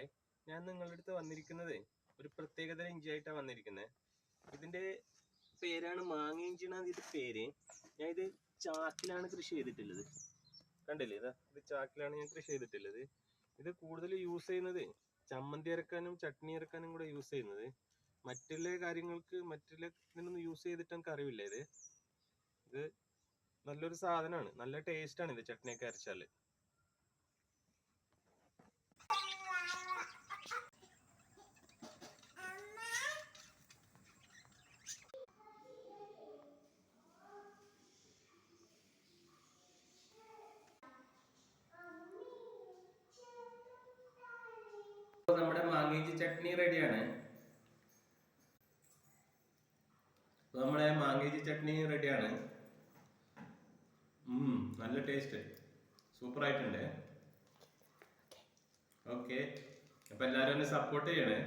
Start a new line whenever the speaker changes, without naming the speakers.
Hi. ഞാൻ നിങ്ങളുടെ അടുത്ത് വന്നിരിക്കുന്നത് ഒരു പ്രത്യേകതര ഇഞ്ചി ആയിട്ടാണ് വന്നിരിക്കുന്നത് ഇതിന്റെ പേരാണ് മാങ്ങ ഇഞ്ചി എന്നാണ് ഇതിന്റെ പേര്. ഞാൻ ഇത് ചാക്കിലാണ് കൃഷി ചെയ്തിട്ടുള്ളത്. കണ്ടില്ലേ? ഇതാ ഇത് ചാക്കിലാണ് ഞാൻ കൃഷി ചെയ്തിട്ടുള്ളത്. ഇത് കൂടുതൽ യൂസ് ചെയ്യുന്നത് ചമ്മന്തി അരക്കാനും ചട്നി അരക്കാനും കൂടെ യൂസ് ചെയ്യുന്നത്. മറ്റുള്ള കാര്യങ്ങൾക്ക് മറ്റുള്ള ഇതിനൊന്നും യൂസ് ചെയ്തിട്ട് എനിക്ക് അറിവില്ല ഇത്. ഇത് നല്ലൊരു സാധനമാണ്. നല്ല ടേസ്റ്റാണ് ഇത് ചട്നിയൊക്കെ അരച്ചാൽ നമ്മുടെ മാങ്ങേജി ചട്നി റെഡിയാണ്. നമ്മുടെ മാങ്ങേജി ചട്നി റെഡിയാണ്. നല്ല ടേസ്റ്റ് സൂപ്പർ ആയിട്ടുണ്ട്. ഓക്കെ അപ്പൊ എല്ലാരും എന്നെ സപ്പോർട്ട് ചെയ്യണേ.